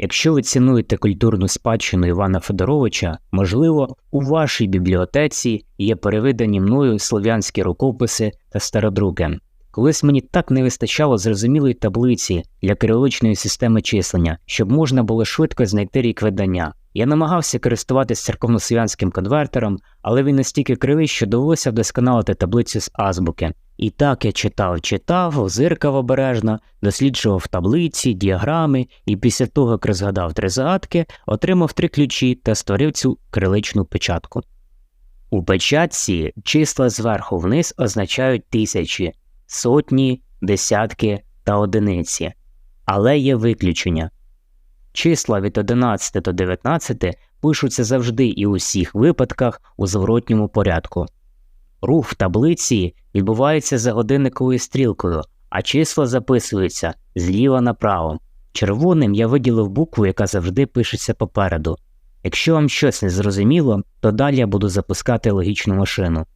Якщо ви цінуєте культурну спадщину Івана Федоровича, можливо, у вашій бібліотеці є перевидані мною слов'янські рукописи та стародруки. Колись мені так не вистачало зрозумілої таблиці для кириличної системи числення, щоб можна було швидко знайти рік видання. Я намагався користуватися церковнослов'янським конвертером, але він настільки кривий, що довелося вдосконалити таблицю з азбуки. І так я читав, читав, зиркав обережно, досліджував таблиці, діаграми, і після того, як розгадав три загадки, отримав три ключі та створив цю криличну печатку. У печатці числа зверху вниз означають тисячі, сотні, десятки та одиниці. Але є виключення. Числа від 11 до 19 пишуться завжди і у всіх випадках у зворотньому порядку. Рух в таблиці відбувається за годинниковою стрілкою, а числа записуються зліва направо. Червоним я виділив букву, яка завжди пишеться попереду. Якщо вам щось не зрозуміло, то далі я буду запускати логічну машину.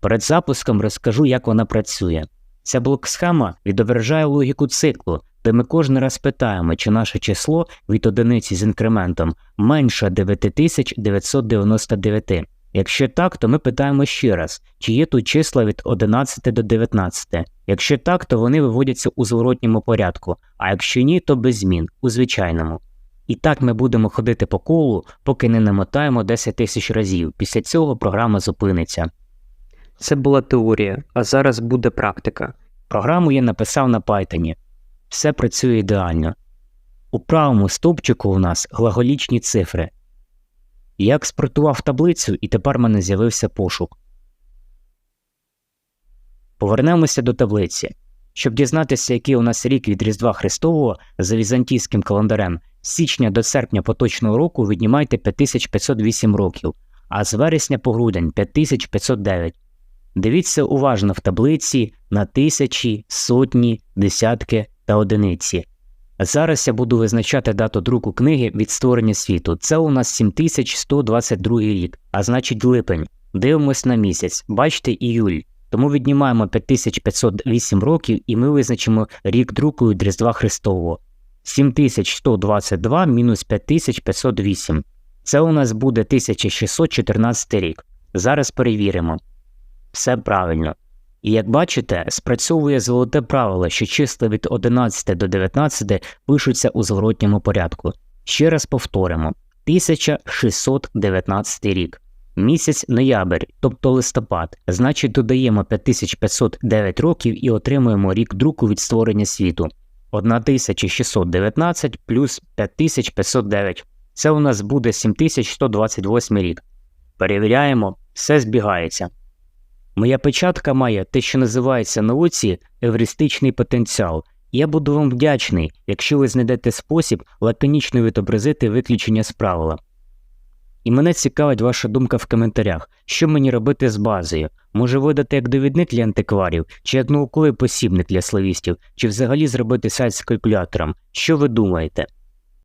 Перед запуском розкажу, як вона працює. Ця блок-схема відображає логіку циклу, де ми кожен раз питаємо, чи наше число від одиниці з інкрементом менше 9999. Якщо так, то ми питаємо ще раз, чи є тут числа від 11 до 19. Якщо так, то вони виводяться у зворотньому порядку, а якщо ні, то без змін, у звичайному. І так ми будемо ходити по колу, поки не намотаємо 10 тисяч разів. Після цього програма зупиниться. Це була теорія, а зараз буде практика. Програму я написав на Python. Все працює ідеально. У правому стовпчику у нас глаголічні цифри. Я експортував таблицю, і тепер в мене з'явився пошук. Повернемося до таблиці. Щоб дізнатися, який у нас рік від Різдва Христового за візантійським календарем, з січня до серпня поточного року віднімайте 5508 років, а з вересня по грудень 5509. Дивіться уважно в таблиці на тисячі, сотні, десятки та одиниці. Зараз я буду визначати дату друку книги від створення світу. Це у нас 7122 рік, а значить липень. Дивимось на місяць, бачите іюль. Тому віднімаємо 5508 років і ми визначимо рік друку від Різдва Христового. 7122 мінус 5508. Це у нас буде 1614 рік. Зараз перевіримо. Все правильно. І як бачите, спрацьовує золоте правило, що числа від 11 до 19 пишуться у зворотньому порядку. Ще раз повторимо: 1619 рік. Місяць ноябрь, тобто листопад, значить додаємо 5509 років і отримуємо рік друку від створення світу. 1619 плюс 5509. Це у нас буде 7128 рік. Перевіряємо, все збігається. Моя печатка має те, що називається науці евристичний потенціал. Я буду вам вдячний, якщо ви знайдете спосіб лаконічно відобразити виключення з правила. І мене цікавить ваша думка в коментарях, що мені робити з базою. Може видати як довідник для антикварів, чи як науковий посібник для славістів, чи взагалі зробити сайт з калькулятором. Що ви думаєте?